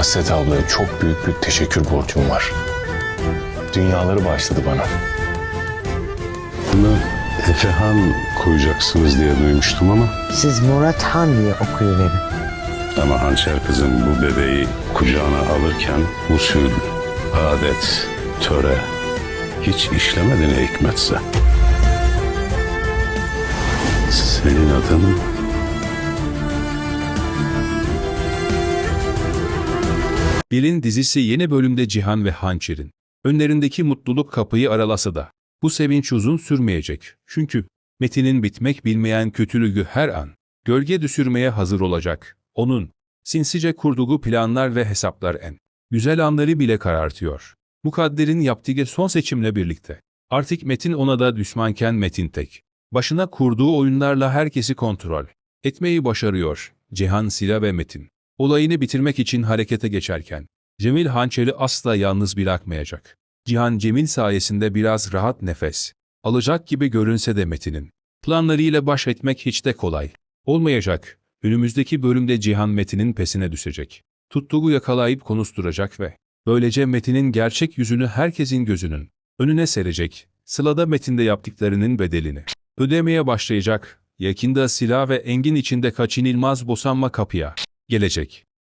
Hasret ablaya çok büyük bir teşekkür borcum var. Dünyaları başladı bana. Bunu Efehan koyacaksınız diye duymuştum ama Siz Murat Han diye okuyuverin. ama hançer kızım bu bebeği kucağına alırken usul, adet, töre hiç işlemedi ne hikmetse. Senin adın Bilin dizisi yeni bölümde Cihan ve Hançer'in. Önlerindeki mutluluk kapıyı aralasa da. Bu sevinç uzun sürmeyecek. Çünkü Metin'in bitmek bilmeyen kötülüğü her an gölge düşürmeye hazır olacak. Onun sinsice kurduğu planlar ve hesaplar en güzel anları bile karartıyor. Mukadder'in yaptığı son seçimle birlikte. Artık Metin ona da düşmanken Metin tek. Başına kurduğu oyunlarla herkesi kontrol etmeyi başarıyor. Cihan, Sila ve Metin. Olayını bitirmek için harekete geçerken, Cemil hançeri asla yalnız bırakmayacak. Cihan Cemil sayesinde biraz rahat nefes alacak gibi görünse de Metin'in planlarıyla baş etmek hiç de kolay olmayacak. Önümüzdeki bölümde Cihan Metin'in pesine düşecek. Tuttuğu yakalayıp konuşturacak ve böylece Metin'in gerçek yüzünü herkesin gözünün önüne serecek. Sıla'da Metin'de yaptıklarının bedelini ödemeye başlayacak. Yakında silah ve engin içinde kaçınılmaz boşanma kapıya gelecek.